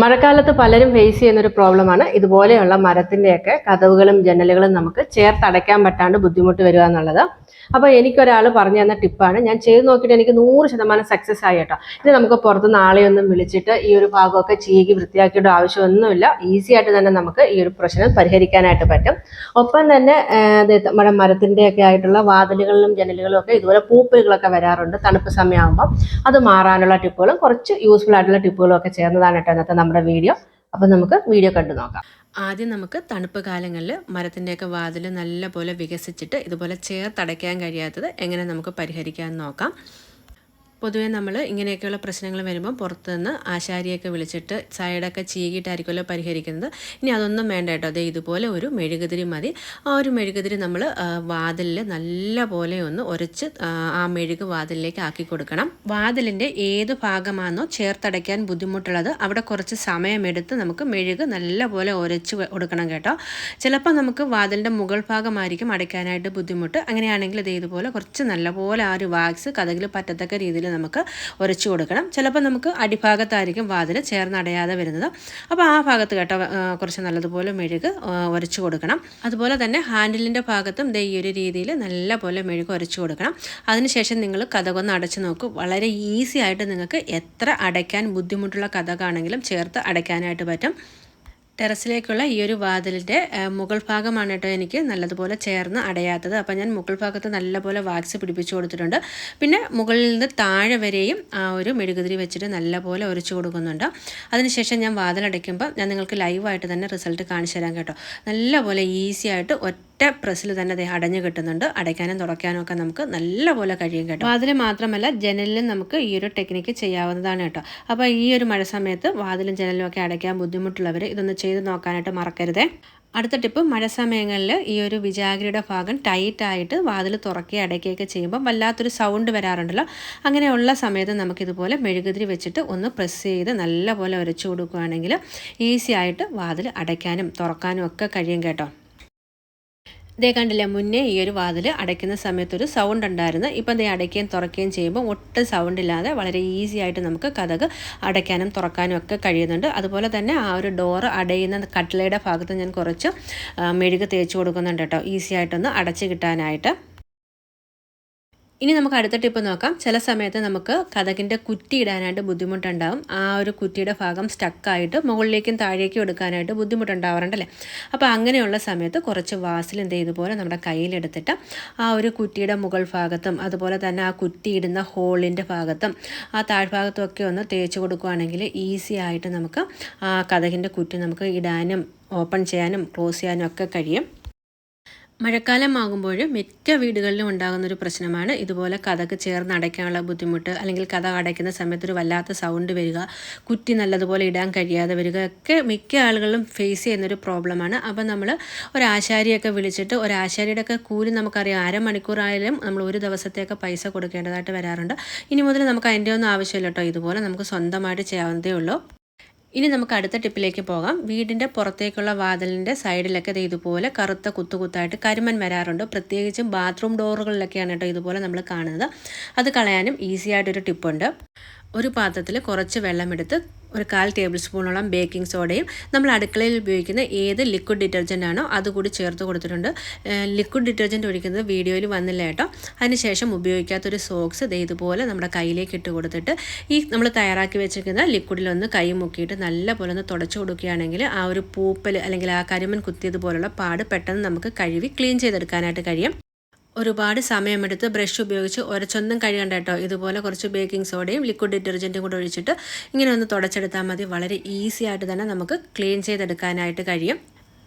മഴക്കാലത്ത് പലരും ഫേസ് ചെയ്യുന്ന ഒരു പ്രോബ്ലമാണ് ഇതുപോലെയുള്ള മരത്തിന്റെയൊക്കെ കതവുകളും ജനലുകളും നമുക്ക് ചേർത്തടയ്ക്കാൻ പറ്റാണ്ട് ബുദ്ധിമുട്ട് വരിക എന്നുള്ളത്. അപ്പോൾ എനിക്കൊരാൾ പറഞ്ഞു തന്ന ടിപ്പാണ് ഞാൻ ചെയ്ത് നോക്കിയിട്ട് എനിക്ക് നൂറ് ശതമാനം സക്സസ് ആയി കേട്ടോ. ഇത് നമുക്ക് പുറത്ത് നാളെയൊന്നും വിളിച്ചിട്ട് ഈ ഒരു ഭാഗമൊക്കെ ചീകി വൃത്തിയാക്കിയിട്ട് ആവശ്യമൊന്നുമില്ല. ഈസി ആയിട്ട് തന്നെ നമുക്ക് ഈ ഒരു പ്രശ്നം പരിഹരിക്കാനായിട്ട് പറ്റും. ഒപ്പം തന്നെ നമ്മുടെ മരത്തിന്റെയൊക്കെ ആയിട്ടുള്ള വാതിലുകളിലും ജനലുകളും ഒക്കെ ഇതുപോലെ പൂപ്പലുകളൊക്കെ വരാറുണ്ട് തണുപ്പ് സമയമാകുമ്പോൾ അത് മാറാനുള്ള ടിപ്പുകളും കുറച്ച് യൂസ്ഫുൾ ആയിട്ടുള്ള ടിപ്പുകളും ഒക്കെ ചേർന്നതാണ് കേട്ടോ ഇന്നത്തെ നമ്മുടെ വീഡിയോ. അപ്പം നമുക്ക് വീഡിയോ കണ്ടു നോക്കാം. ആദ്യം നമുക്ക് തണുപ്പ് കാലങ്ങളിൽ മരത്തിന്റെയൊക്കെ വാതിൽ നല്ലപോലെ വികസിച്ചിട്ട് ഇതുപോലെ ചേർത്തടയ്ക്കാൻ കഴിയാത്തത് എങ്ങനെ നമുക്ക് പരിഹരിക്കാൻ നോക്കാം. പൊതുവേ നമ്മൾ ഇങ്ങനെയൊക്കെയുള്ള പ്രശ്നങ്ങൾ വരുമ്പോൾ പുറത്തുനിന്ന് ആശാരിയൊക്കെ വിളിച്ചിട്ട് സൈഡൊക്കെ ചീകിയിട്ടായിരിക്കുമല്ലോ പരിഹരിക്കുന്നത്. ഇനി അതൊന്നും വേണ്ട കേട്ടോ. അതേ ഇതുപോലെ ഒരു മെഴുകുതിരി മതി. ആ ഒരു മെഴുകുതിരി നമ്മൾ വാതിലിൽ നല്ല പോലെ ഒന്ന് ഉരച്ച് ആ, മെഴുക് വാതിലിലേക്ക് ആക്കി കൊടുക്കണം. വാതിലിന്റെ ഏത് ഭാഗമാണോ ചേർത്തടയ്ക്കാൻ ബുദ്ധിമുട്ടുള്ളത് അവിടെ കുറച്ച് സമയമെടുത്ത് നമുക്ക് മെഴുക് നല്ല പോലെ ഉരച്ച് കൊടുക്കണം കേട്ടോ. ചിലപ്പോൾ നമുക്ക് വാതിലിന്റെ മുകൾ ഭാഗമായിരിക്കും അടയ്ക്കാനായിട്ട് ബുദ്ധിമുട്ട്. അങ്ങനെയാണെങ്കിൽ ഇത് ഇതുപോലെ കുറച്ച് നല്ലപോലെ ആ ഒരു വാക്സ് കഥകിൽ പറ്റത്തക്ക രീതിയിൽ നമുക്ക് ഉരച്ചു കൊടുക്കണം. ചിലപ്പോൾ നമുക്ക് അടിഭാഗത്തായിരിക്കും വാതിൽ ചേർന്നടയാതെ വരുന്നത്. അപ്പോൾ ആ ഭാഗത്ത് കേട്ടോ കുറച്ച് നല്ലതുപോലെ മെഴുക് ഉരച്ച് കൊടുക്കണം. അതുപോലെ തന്നെ ഹാൻഡിലിന്റെ ഭാഗത്തും ദേ ഈ ഒരു രീതിയിൽ നല്ല പോലെ മെഴുക് ഉരച്ചു കൊടുക്കണം. അതിനുശേഷം നിങ്ങൾ കഥകൊന്ന് അടച്ചു നോക്കും. വളരെ ഈസി ആയിട്ട് നിങ്ങൾക്ക് എത്ര അടയ്ക്കാൻ ബുദ്ധിമുട്ടുള്ള കഥകാണെങ്കിലും ചേർത്ത് അടയ്ക്കാനായിട്ട് പറ്റും. ടെറസിലേക്കുള്ള ഈ ഒരു വാതിലിന്റെ മുകൾ ഭാഗമാണ് കേട്ടോ എനിക്ക് നല്ലതുപോലെ ചേർന്ന് അടയാത്തത്. അപ്പം ഞാൻ മുകൾ ഭാഗത്ത് നല്ലപോലെ വാക്സ് പിടിപ്പിച്ചു കൊടുത്തിട്ടുണ്ട്. പിന്നെ മുകളിൽ നിന്ന് താഴെ വരെയും ആ ഒരു മെഴുകുതിരി വെച്ചിട്ട് നല്ലപോലെ ഉരച്ചു കൊടുക്കുന്നുണ്ട്. അതിനുശേഷം ഞാൻ വാതിലടയ്ക്കുമ്പോൾ ഞാൻ നിങ്ങൾക്ക് ലൈവായിട്ട് തന്നെ റിസൾട്ട് കാണിച്ചു തരാം കേട്ടോ. നല്ലപോലെ ഈസി ആയിട്ട് ഒറ്റ പ്രസ്സിൽ തന്നെ ദേ അടഞ്ഞു കിട്ടുന്നുണ്ട്. അടയ്ക്കാനും തുറക്കാനും ഒക്കെ നമുക്ക് നല്ലപോലെ കഴിയും കേട്ടോ. വാതിൽ മാത്രമല്ല ജനലിലും നമുക്ക് ഈ ഒരു ടെക്നിക്ക് ചെയ്യാവുന്നതാണ് കേട്ടോ. അപ്പോൾ ഈ ഒരു മഴ സമയത്ത് വാതിലും ജനലും ഒക്കെ അടയ്ക്കാൻ ബുദ്ധിമുട്ടുള്ളവർ ഇതൊന്ന് ചെയ്ത് നോക്കാനായിട്ട് മറക്കരുതേ. അടുത്ത ടിപ്പ് മഴ സമയങ്ങളിൽ ഈ ഒരു വിജാഗിരിയുടെ ഭാഗം ടൈറ്റ് ആയിട്ട് വാതിൽ തുറക്കുകയും അടയ്ക്കുകയൊക്കെ ചെയ്യുമ്പോൾ വല്ലാത്തൊരു സൗണ്ട് വരാറുണ്ടല്ലോ. അങ്ങനെയുള്ള സമയത്ത് നമുക്കിതുപോലെ മെഴുകുതിരി വെച്ചിട്ട് ഒന്ന് പ്രസ് ചെയ്ത് നല്ലപോലെ ഉരച്ചു കൊടുക്കുകയാണെങ്കിൽ ഈസി ആയിട്ട് വാതിൽ അടയ്ക്കാനും തുറക്കാനും ഒക്കെ കഴിയും കേട്ടോ. ഇതേ കണ്ടില്ലേ മുന്നേ ഈ ഒരു വാതിൽ അടയ്ക്കുന്ന സമയത്ത് ഒരു സൗണ്ട് ഉണ്ടായിരുന്നു. ഇപ്പം ഇതേ അടയ്ക്കുകയും തുറക്കുകയും ചെയ്യുമ്പോൾ ഒട്ടും സൗണ്ട് ഇല്ലാതെ വളരെ ഈസി ആയിട്ട് നമുക്ക് കഥക് അടയ്ക്കാനും തുറക്കാനും ഒക്കെ കഴിയുന്നുണ്ട്. അതുപോലെ തന്നെ ആ ഒരു ഡോറ് അടയുന്ന കട്ടിലയുടെ ഭാഗത്ത് ഞാൻ കുറച്ച് മെഴുക് തേച്ച് കൊടുക്കുന്നുണ്ട് കേട്ടോ. ഈസി ആയിട്ടൊന്ന് അടച്ച് കിട്ടാനായിട്ട്. ഇനി നമുക്ക് അടുത്ത ടിപ്പ് നോക്കാം. ചില സമയത്ത് നമുക്ക് കഥകിന്റെ കുറ്റി ഇടാനായിട്ട് ബുദ്ധിമുട്ടുണ്ടാവും. ആ ഒരു കുറ്റിയുടെ ഭാഗം സ്റ്റക്കായിട്ട് മുകളിലേക്കും താഴേക്കും എടുക്കാനായിട്ട് ബുദ്ധിമുട്ടുണ്ടാവാറുണ്ടല്ലേ അപ്പോൾ അങ്ങനെയുള്ള സമയത്ത് കുറച്ച് വാസിൽ എന്ത് ഇതുപോലെ നമ്മുടെ കയ്യിലെടുത്തിട്ട് ആ ഒരു കുറ്റിയുടെ മുകൾ ഭാഗത്തും അതുപോലെ തന്നെ ആ കുറ്റി ഇടുന്ന ഹോളിന്റെ ഭാഗത്തും ആ താഴ്ഭാഗത്തും ഒക്കെ ഒന്ന് തേച്ച് കൊടുക്കുകയാണെങ്കിൽ ഈസി ആയിട്ട് നമുക്ക് ആ കഥകിന്റെ കുറ്റി നമുക്ക് ഇടാനും ഓപ്പൺ ചെയ്യാനും ക്ലോസ് ചെയ്യാനും ഒക്കെ കഴിയും. മഴക്കാലമാകുമ്പോൾ മിക്ക വീടുകളിലും ഉണ്ടാകുന്ന ഒരു പ്രശ്നമാണ് ഇതുപോലെ കഥക്ക് ചേർന്ന് അടയ്ക്കാനുള്ള ബുദ്ധിമുട്ട് അല്ലെങ്കിൽ കഥ അടയ്ക്കുന്ന സമയത്ത് ഒരു വല്ലാത്ത സൗണ്ട് വരിക കുറ്റി നല്ലതുപോലെ ഇടാൻ കഴിയാതെ വരിക ഒക്കെ മിക്ക ആളുകളും ഫേസ് ചെയ്യുന്നൊരു പ്രോബ്ലമാണ് അപ്പോൾ നമ്മൾ ഒരാശാരിയൊക്കെ വിളിച്ചിട്ട് ഒരാശാരിയുടെ ഒക്കെ കൂലി നമുക്കറിയാം. അരമണിക്കൂറായാലും നമ്മൾ ഒരു ദിവസത്തേക്ക് പൈസ കൊടുക്കേണ്ടതായിട്ട് വരാറുണ്ട്. ഇനി മുതൽ നമുക്ക് അതിന്റെ ഒന്നും ആവശ്യമില്ല കേട്ടോ ഇതുപോലെ നമുക്ക് സ്വന്തമായിട്ട് ചെയ്യാവുന്നതേ ഉള്ളൂ. ഇനി നമുക്ക് അടുത്ത ടിപ്പിലേക്ക് പോകാം. വീടിന്റെ പുറത്തേക്കുള്ള വാതിലിന്റെ സൈഡിലൊക്കെ ഇത് ഇതുപോലെ കറുത്ത കുത്തുകുത്തായിട്ട് കരിമൻ വരാറുണ്ട്. പ്രത്യേകിച്ചും ബാത്റൂം ഡോറുകളിലൊക്കെയാണ് കേട്ടോ ഇതുപോലെ നമ്മൾ കാണുന്നത്. അത് കളയാനും ഈസി ആയിട്ടൊരു ടിപ്പുണ്ട്. ഒരു പാത്രത്തിൽ കുറച്ച് വെള്ളമെടുത്ത് ഒരു കാൽ ടേബിൾ സ്പൂണോളം ബേക്കിംഗ് സോഡയും നമ്മൾ അടുക്കളയിൽ ഉപയോഗിക്കുന്ന ഏത് ലിക്വിഡ് ഡിറ്റർജന്റ് ആണോ അതുകൂടി ചേർത്ത് കൊടുത്തിട്ടുണ്ട്. ലിക്വിഡ് ഡിറ്റർജന്റ് ഒഴിക്കുന്നത് വീഡിയോയിൽ വന്നില്ല കേട്ടോ. അതിനുശേഷം ഉപയോഗിക്കാത്തൊരു സോക്സ് ഇത് ഇതുപോലെ നമ്മുടെ കയ്യിലേക്ക് ഇട്ട് കൊടുത്തിട്ട് ഈ നമ്മൾ തയ്യാറാക്കി വെച്ചിരിക്കുന്ന ലിക്വിഡിലൊന്ന് കൈ മുക്കിയിട്ട് നല്ല പോലെ ഒന്ന് തുടച്ചു കൊടുക്കുകയാണെങ്കിൽ ആ ഒരു പൂപ്പൽ അല്ലെങ്കിൽ ആ കരിമൻ കുത്തിയതുപോലുള്ള പാട് പെട്ടെന്ന് നമുക്ക് കഴുകി ക്ലീൻ ചെയ്തെടുക്കാനായിട്ട് കഴിയും. ഒരുപാട് സമയമെടുത്ത് ബ്രഷ് ഉപയോഗിച്ച് ഒരച്ചൊന്നും കഴുകണ്ട കേട്ടോ ഇതുപോലെ കുറച്ച് ബേക്കിംഗ് സോഡയും ലിക്വിഡ് ഡിറ്റർജന്റും കൂടെ ഒഴിച്ചിട്ട് ഇങ്ങനെ ഒന്ന് തുടച്ചെടുത്താൽ മതി. വളരെ ഈസി ആയിട്ട് തന്നെ നമുക്ക് ക്ലീൻ ചെയ്തെടുക്കാനായിട്ട് കഴിയും.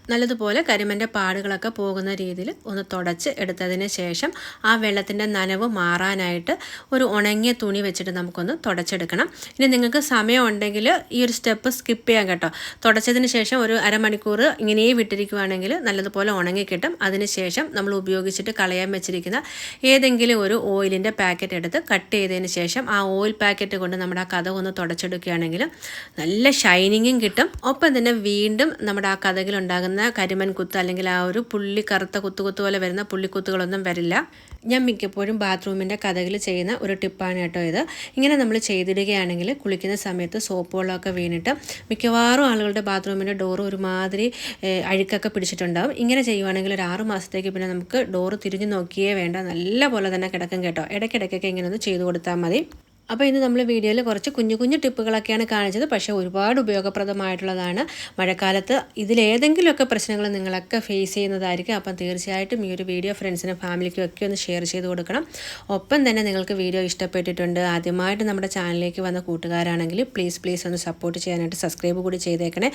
നല്ലതുപോലെ കരിമന്റെ പാടുകളൊക്കെ പോകുന്ന രീതിയിൽ ഒന്ന് തുടച്ച് എടുത്തതിന് ശേഷം ആ വെള്ളത്തിന്റെ നനവ് മാറാനായിട്ട് ഒരു ഉണങ്ങിയ തുണി വെച്ചിട്ട് നമുക്കൊന്ന് തുടച്ചെടുക്കണം. ഇനി നിങ്ങൾക്ക് സമയം ഉണ്ടെങ്കിൽ ഈ ഒരു സ്റ്റെപ്പ് സ്കിപ്പ് ചെയ്യാൻ കേട്ടോ. തുടച്ചതിന് ശേഷം ഒരു അരമണിക്കൂർ ഇങ്ങനെ വിട്ടിരിക്കുവാണെങ്കിൽ നല്ലതുപോലെ ഉണങ്ങി കിട്ടും. അതിനുശേഷം നമ്മൾ ഉപയോഗിച്ചിട്ട് കളയാൻ വെച്ചിരിക്കുന്ന ഏതെങ്കിലും ഒരു ഓയിലിന്റെ പാക്കറ്റ് എടുത്ത് കട്ട് ചെയ്തതിന് ശേഷം ആ ഓയിൽ പാക്കറ്റ് കൊണ്ട് നമ്മുടെ ആ കഥ ഒന്ന് തുടച്ചെടുക്കുകയാണെങ്കിൽ നല്ല ഷൈനിങ്ങും കിട്ടും. ഒപ്പം തന്നെ വീണ്ടും നമ്മുടെ ആ കഥകിലുണ്ടാകുന്ന വരുന്ന കരിമൻ കുത്ത് അല്ലെങ്കിൽ ആ ഒരു പുള്ളി കറുത്ത കുത്തു പോലെ വരുന്ന പുള്ളിക്കുത്തുകളൊന്നും വരില്ല. ഞാൻ മിക്കപ്പോഴും ബാത്റൂമിന്റെ കഥകിൽ ചെയ്യുന്ന ഒരു ടിപ്പാണ് കേട്ടോ ഇത്. ഇങ്ങനെ നമ്മൾ ചെയ്തിടുകയാണെങ്കിൽ കുളിക്കുന്ന സമയത്ത് സോപ്പ് വെള്ളമൊക്കെ വീണിട്ട് മിക്കവാറും ആളുകളുടെ ബാത്റൂമിന്റെ ഡോറ് ഒരുമാതിരി അഴുക്കൊക്കെ പിടിച്ചിട്ടുണ്ടാവും. ഇങ്ങനെ ചെയ്യുവാണെങ്കിൽ ഒരു ആറു മാസത്തേക്ക് പിന്നെ നമുക്ക് ഡോറ് തിരിഞ്ഞു നോക്കിയേ വേണ്ട. നല്ല പോലെ തന്നെ കിടക്കും കേട്ടോ. ഇടയ്ക്കിടയ്ക്കൊക്കെ ഇങ്ങനെ ഒന്ന് ചെയ്തു കൊടുത്താൽ മതി. അപ്പോൾ ഇന്ന് നമ്മൾ വീഡിയോയിൽ കുറച്ച് കുഞ്ഞു കുഞ്ഞു ടിപ്പുകളൊക്കെയാണ് കാണിച്ചത്. പക്ഷേ ഒരുപാട് ഉപയോഗപ്രദമായിട്ടുള്ളതാണ്. മഴക്കാലത്ത് ഇതിലേതെങ്കിലുമൊക്കെ പ്രശ്നങ്ങൾ നിങ്ങളൊക്കെ ഫേസ് ചെയ്യുന്നതായിരിക്കും. അപ്പം തീർച്ചയായിട്ടും ഈ ഒരു വീഡിയോ ഫ്രണ്ട്സിനും ഫാമിലിക്കും ഒക്കെ ഒന്ന് ഷെയർ ചെയ്ത് കൊടുക്കണം. ഒപ്പം തന്നെ നിങ്ങൾക്ക് വീഡിയോ ഇഷ്ടപ്പെട്ടിട്ടുണ്ട് ആദ്യമായിട്ട് നമ്മുടെ ചാനലിലേക്ക് വന്ന കൂട്ടുകാരാണെങ്കിൽ പ്ലീസ് പ്ലീസ് ഒന്ന് സപ്പോർട്ട് ചെയ്യാനായിട്ട് സബ്സ്ക്രൈബ് കൂടി ചെയ്തേക്കണേ.